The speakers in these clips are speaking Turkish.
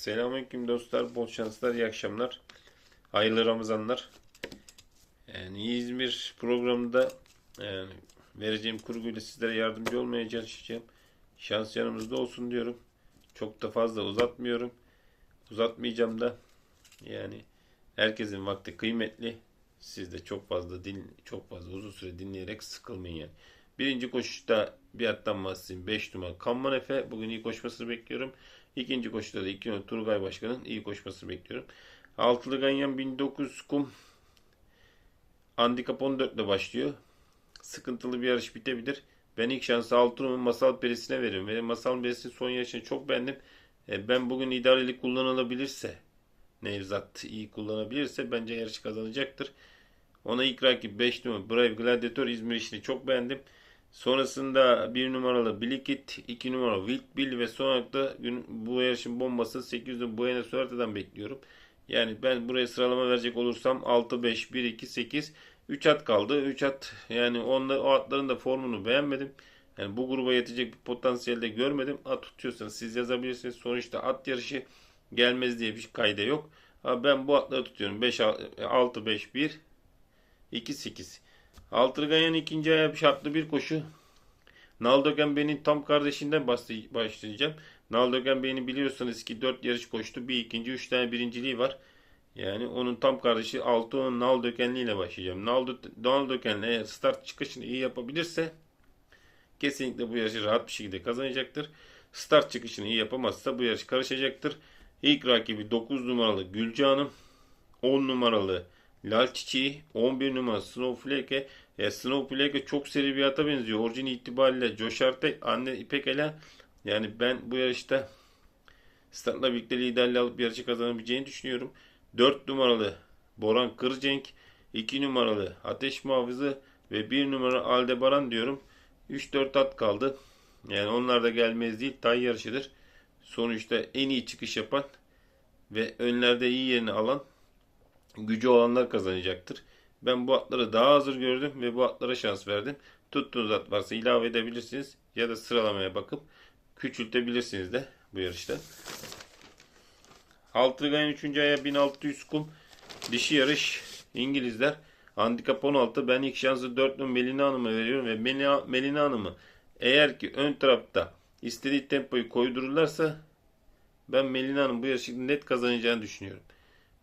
Selamünaleyküm dostlar, bol şanslar, iyi akşamlar. Hayırlı Ramazanlar. Yani İzmir programında yani vereceğim kurguyla sizlere yardımcı olmaya çalışacağım. Şans yanımızda olsun diyorum. Çok da fazla uzatmıyorum. Uzatmayacağım da. Yani herkesin vakti kıymetli. Siz de çok fazla din çok fazla uzun süre dinleyerek sıkılmayın yani. Birinci koşuşta bir attan bahsedeyim. 5 numara Kamman. Bugün iyi koşmasını bekliyorum. İkinci koşuda da 2 numara Turgay Başkan'ın iyi koşmasını bekliyorum. Altılı Ganyan 1900 kum handikap 14 ile başlıyor. Sıkıntılı bir yarış bitebilir. Ben ilk şansı 6 numara Masal Perisi'ne veriyorum. Ve Masal Perisi'nin son yarışını çok beğendim. E, Ben bugün idareli kullanılabilirse Nevzat iyi kullanabilirse bence yarışı kazanacaktır. Ona ilk rakip 5 numara Brave Gladiator İzmir işini çok beğendim. Sonrasında 1 numaralı Bilikit, 2 numara Wild Bill ve son olarak da bu yarışın bombası 800'de Buena Suerte'den bekliyorum. Yani ben buraya sıralama verecek olursam 6, 5, 1, 2, 8, 3 at kaldı. 3 at yani onda, o atların da formunu beğenmedim. Yani bu gruba yetecek bir potansiyelde görmedim. At tutuyorsanız siz yazabilirsiniz. Sonuçta at yarışı gelmez diye bir kayda yok. Ama ben bu atları tutuyorum. 5, 6, 5, 1, 2, 8. Altırganyan ikinci aya şartlı bir koşu. Naldogen Bey'in tam kardeşinden başlayacağım. Naldogen Bey'ini biliyorsanız ki 4 yarış koştu. Bir ikinci, 3 tane birinciliği var. Yani onun tam kardeşi Altuğ'un Naldogenli ile başlayacağım. Naldo, Naldogenli eğer start çıkışını iyi yapabilirse kesinlikle bu yarışı rahat bir şekilde kazanacaktır. Start çıkışını iyi yapamazsa bu yarış karışacaktır. İlk rakibi 9 numaralı Gülce Hanım. 10 numaralı Lal Çiçeği, 11 numara Snowflake. E, Snowflake çok seri bir ata benziyor. Orijini itibariyle Josh Arte, anne İpek Elen. Yani ben bu yarışta startla birlikte liderliği alıp yarışı kazanabileceğini düşünüyorum. 4 numaralı Boran Kırcenk, 2 numaralı Ateş Muhafızı ve 1 numara Aldebaran diyorum. 3-4 at kaldı. Yani onlar da gelmez değil. Tay yarışıdır. Sonuçta en iyi çıkış yapan ve önlerde iyi yerini alan gücü olanlar kazanacaktır. Ben bu atları daha hazır gördüm ve bu atlara şans verdim. Tuttuğunuz at varsa ilave edebilirsiniz ya da sıralamaya bakıp küçültebilirsiniz de bu yarışta. Altıgay'ın 3. aya 1600 kum dişi yarış İngilizler. Handikap 16. Ben ilk şansı 4 numara Melina Hanım'a veriyorum ve Melina, Melina Hanım'ı eğer ki ön tarafta istediği tempoyu koydururlarsa ben Melina Hanım bu yarışı net kazanacağını düşünüyorum.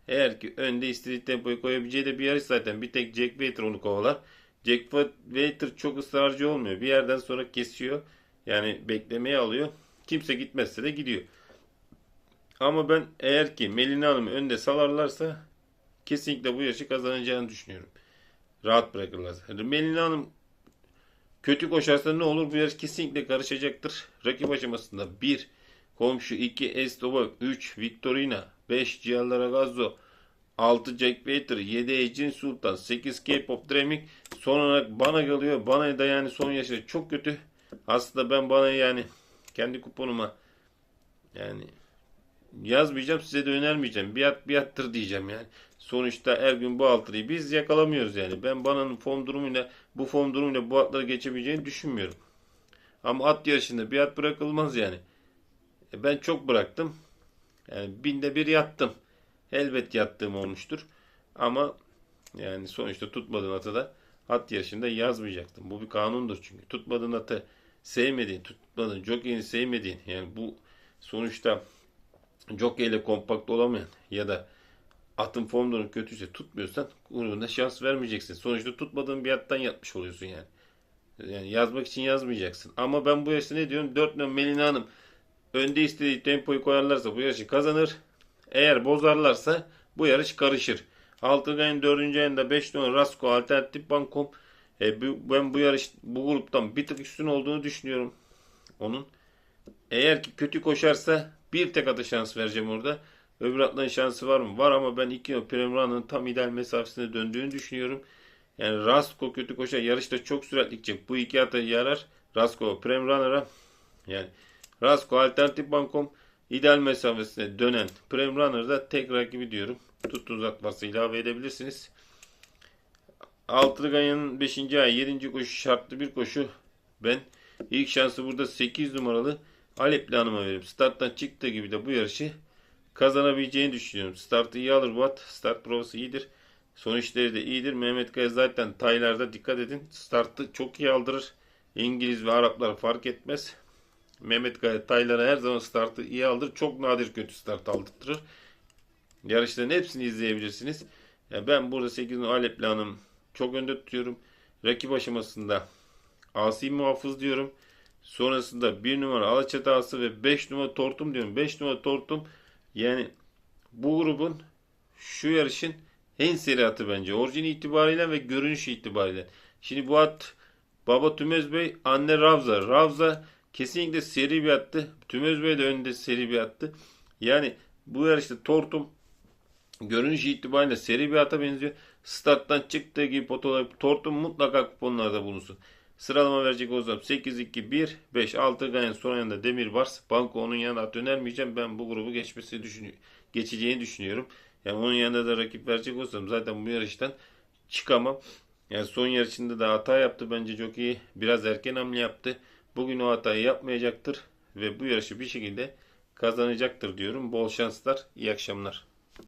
Eğer ki önde istediği tempoyu koyabileceği de bir yarış zaten. Bir tek Jack Waiter onu kovalar. Jack Waiter çok ısrarcı olmuyor. Bir yerden sonra kesiyor. Yani beklemeye alıyor. Kimse gitmezse de gidiyor. Ama ben eğer ki Melina Hanım'ı önde salarlarsa kesinlikle bu yarışı kazanacağını düşünüyorum. Rahat bırakırlarsa. Melina Hanım kötü koşarsa ne olur? Bu yarış kesinlikle karışacaktır. Rakip aşamasında 1 Komşu 2 Estoba 3 Victorina 5 Gianlara Gazzo 6 Jack Waiter 7 Ecin Sultan 8 K-Pop Dreaming son olarak bana geliyor. Bana da yani son yaşı çok kötü. Aslında ben bana yani kendi kuponuma yani yazmayacağım size de önermeyeceğim. Bir at bir attır diyeceğim yani. Sonuçta her gün bu altıyı biz yakalamıyoruz yani. Ben bananın form durumuyla bu form durumuyla bu atları geçebileceğini düşünmüyorum. Ama at yarışında bir at bırakılmaz yani. E, Ben çok bıraktım. Yani binde bir yattım. Elbet yattığım olmuştur. Ama yani sonuçta tutmadığın atı da at yarışında yazmayacaktım. Bu bir kanundur çünkü. Tutmadığın atı sevmediğin, tutmadığın jockeyini sevmediğin yani bu sonuçta jockey ile kompakt olamayan ya da atın form durumu kötüyse tutmuyorsan grubunda şans vermeyeceksin. Sonuçta tutmadığın bir attan yatmış oluyorsun yani. Yani yazmak için yazmayacaksın. Ama ben bu yarışta ne diyorum? 4 numara Melina Hanım önde istediği tempoyu koyarlarsa bu yarışı kazanır. Eğer bozarlarsa bu yarış karışır. Altıgay'ın 4. ayında 5 numara Rasko Alternatif Bankom e, ben bu yarış bu gruptan bir tık üstün olduğunu düşünüyorum. Onun. Eğer ki kötü koşarsa bir tek atı şans vereceğim orada. Öbür atların şansı var mı? Var ama ben 2 Premran'ın tam ideal mesafesine döndüğünü düşünüyorum. Yani Rasko kötü koşar. Yarışta çok süratli gidecek. Bu iki atı yarar. Rasko Premrunner'a yani Rasko Alternatif Bankom ideal mesafesine dönen Prem Runner'da tek rakibi diyorum. Tuttuğunuz at varsa ilave edebilirsiniz. Altılı Ganyan'ın 5. ay 7. koşu şartlı bir koşu. Ben ilk şansı burada 8 numaralı Alepli Hanım'a veririm. Starttan çıktığı gibi de bu yarışı kazanabileceğini düşünüyorum. Startı iyi alır bu at. Start provası iyidir. Sonuçları da iyidir. Mehmet Kaya zaten taylarda dikkat edin. Startı çok iyi aldırır. İngiliz ve Araplar fark etmez. Mehmet Kaya taylara her zaman startı iyi aldır. Çok nadir kötü start aldırtırır. Yarışların hepsini izleyebilirsiniz. Ya ben burada 8 numaralı Alepli Hanım çok önde tutuyorum. Rakip aşamasında Asi Muhafız diyorum. Sonrasında 1 numara Alaçatı Ağası ve 5 numara Tortum diyorum. 5 numara Tortum yani bu grubun şu yarışın en seri atı bence. Orijin itibariyle ve görünüş itibariyle. Şimdi bu at Baba Tümez Bey, anne Ravza. Ravza kesinlikle seri bir attı. Tümez Bey de önünde seri bir attı. Yani bu yarışta Tortum görünüş itibariyle seri bir ata benziyor. Starttan çıktığı gibi potalar Tortum mutlaka kuponlarda bulunsun. Sıralama verecek olsam 8, 2, 1, 5, 6 Gayen son yanında Demir Bars. Banko onun yanına at önermeyeceğim. Ben bu grubu geçmesi düşünüyorum. Geçeceğini düşünüyorum. Yani onun yanında da rakip verecek olsam zaten bu yarıştan çıkamam. Yani son yarışında da hata yaptı. Bence çok iyi. Biraz erken hamle yaptı. Bugün o hatayı yapmayacaktır. Ve bu yarışı bir şekilde kazanacaktır diyorum. Bol şanslar. İyi akşamlar.